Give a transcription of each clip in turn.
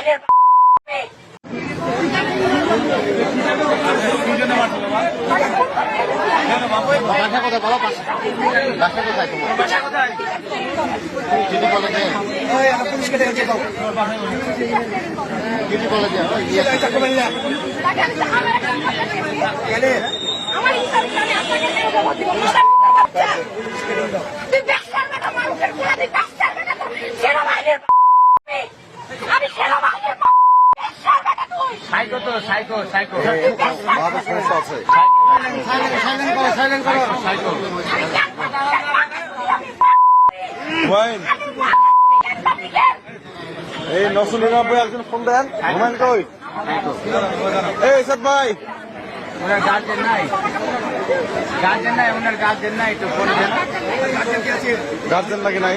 মাইনের বাসা কোথায় বলো বাসা কোথায় তোমার বাসা কোথায় যদি বলে সাইকো তো সাইকো সাইকো মাথার সমস্যা আছে। সাইলেন্ট করো সাইলেন্ট করো সাইকো ওয়াইন। এই নশো নিরানব্বই একজন ফোন দেন। হুমায়ুন কই? এই সাদ ভাই। ওনার গার্জেন নাই। গার্জেন নাই ওনার গার্জেন নাই একটু ফোন দেন। গার্জেন নাকি নাই।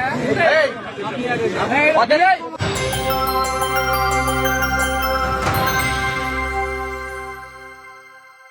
ওদের